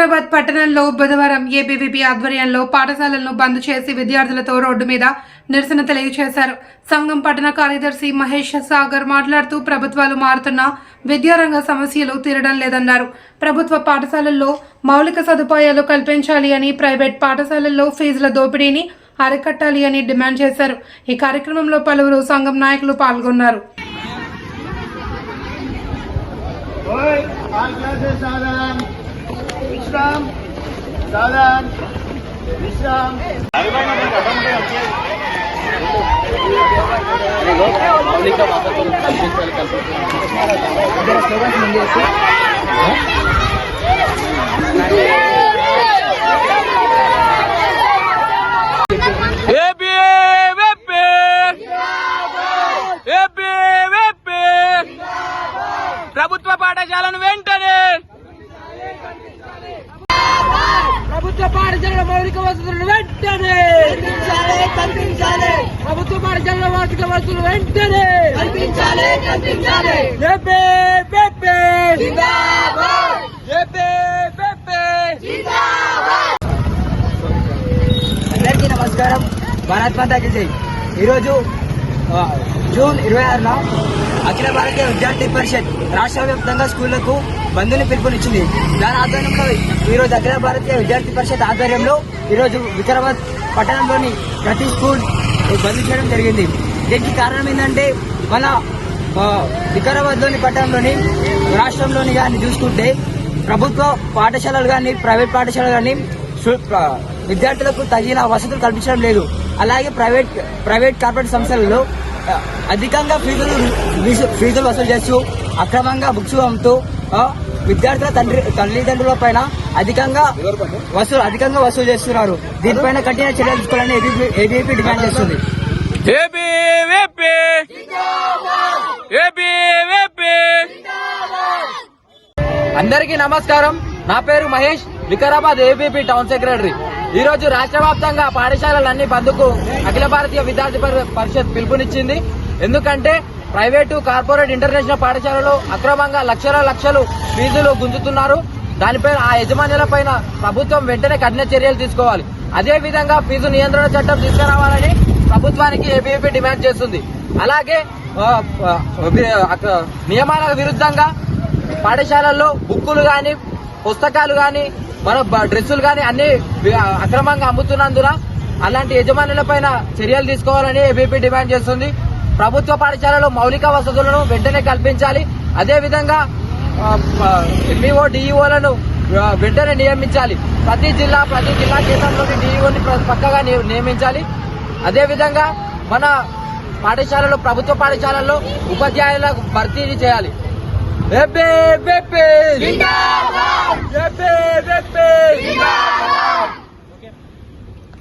వికారాబాద్ పట్టణంలో బుధవారం ఏబీవీపీ ఆధ్వర్యంలో పాఠశాలలను బంద్ చేసి విద్యార్థులతో రోడ్డు మీద నిరసన తెలియజేశారు. సంఘం పట్టణ కార్యదర్శి మహేష్ సాగర్ మాట్లాడుతూ ప్రభుత్వాలు మారుతున్న విద్యారంగ సమస్యలు తీరడం లేదన్నారు. ప్రభుత్వ పాఠశాలల్లో మౌలిక సదుపాయాలు కల్పించాలి అని ప్రైవేట్ పాఠశాలల్లో ఫీజుల దోపిడీని అరికట్టాలి అని డిమాండ్ చేశారు. ఈ కార్యక్రమంలో పలువురు సంఘం నాయకులు పాల్గొన్నారు. విశ్రామ్ సాధాన్ విశ్రామ్ ప్రభుత్వ పాఠశాలను వెంటనే ప్రభుత్వ పాఠశాల మౌలిక వసతులు వెంటనే! కల్పించాలి ప్రభుత్వ పాఠశాల మౌలిక వసతులు వెంటనే! కల్పించాలి కల్పించాలి! AP, AP. జిందాబాద్! AP, AP. అందరికీ నమస్కారం. భారత్ మాతాకి జై. ఈరోజు జూన్ ఇరవై ఆరున అఖిల భారతీయ విద్యార్థి పరిషత్ రాష్ట్ర వ్యాప్తంగా స్కూళ్ళకు బంధుని పిలుపునిచ్చింది. దాని ఆధ్వర్యంలో ఈరోజు అఖిల భారతీయ విద్యార్థి పరిషత్ ఆధ్వర్యంలో ఈరోజు వికారాబాద్ పట్టణంలోని ప్రతి స్కూల్ బంద్ చేయడం జరిగింది. దీనికి కారణం ఏంటంటే మన వికారాబాద్లోని పట్టణంలోని రాష్ట్రంలోని కానీ చూసుకుంటే ప్రభుత్వ పాఠశాలలు కానీ ప్రైవేట్ పాఠశాలలు కానీ విద్యార్థులకు తగిన వసతులు కల్పించడం లేదు. అలాగే ప్రైవేట్ ప్రైవేట్ కార్పొరేట్ సంస్థలలో అధికంగా ఫీజులు ఫీజు- ఫీజులు వసూలు చేస్తూ అక్రమంగా బుక్స్ అమ్ముతూ విద్యార్థుల తండ్రి తల్లిదండ్రుల పైన అధికంగా వసూలు అధికంగా వసూలు చేస్తున్నారు. దీనిపైన కఠిన చర్యలు తీసుకోవాలని ఏబీపీ డిమాండ్ చేస్తుంది. అందరికీ నమస్కారం. నా పేరు Mahesh. Vikarabad ABP town secretary. ఈ రోజు రాష్ట్ర వ్యాప్తంగా పాఠశాలలన్నీ బంద్కు అఖిల భారతీయ విద్యార్థి పరి- పరిషత్ పిలుపునిచ్చింది. ఎందుకంటే ప్రైవేటు కార్పొరేట్ ఇంటర్నేషనల్ పాఠశాలలో అక్రమంగా లక్షల లక్షలు ఫీజులు గుంజుతున్నారు. దానిపై ఆ యజమానుల పైన ప్రభుత్వం వెంటనే కఠిన చర్యలు తీసుకోవాలి. అదే విధంగా ఫీజు నియంత్రణ చట్టం తీసుకురావాలని ప్రభుత్వానికి ఏబీవీపీ డిమాండ్ చేస్తుంది. అలాగే నియమాలకు విరుద్ధంగా పాఠశాలల్లో బుక్కులు గాని పుస్తకాలు గాని మన బ- డ్రెస్సులు కానీ అన్ని అక్రమంగా అమ్ముతున్నందున అలాంటి యజమానుల పైన చర్యలు తీసుకోవాలని ఏబీపీ డిమాండ్ చేస్తుంది. ప్రభుత్వ పాఠశాలలో మౌలిక వసతులను వెంటనే కల్పించాలి. అదేవిధంగా ఎంఈఓ డిఈఓలను వెంటనే నియమించాలి. ప్రతి జిల్లా ప్రతి జిల్లా కేంద్రంలోని డిఈఓని పక్కగా నియమించాలి. అదేవిధంగా మన పాఠశాలలో ప్రభుత్వ పాఠశాలల్లో ఉపాధ్యాయులకు భర్తీ చేయాలి. AP, AP. AP, AP.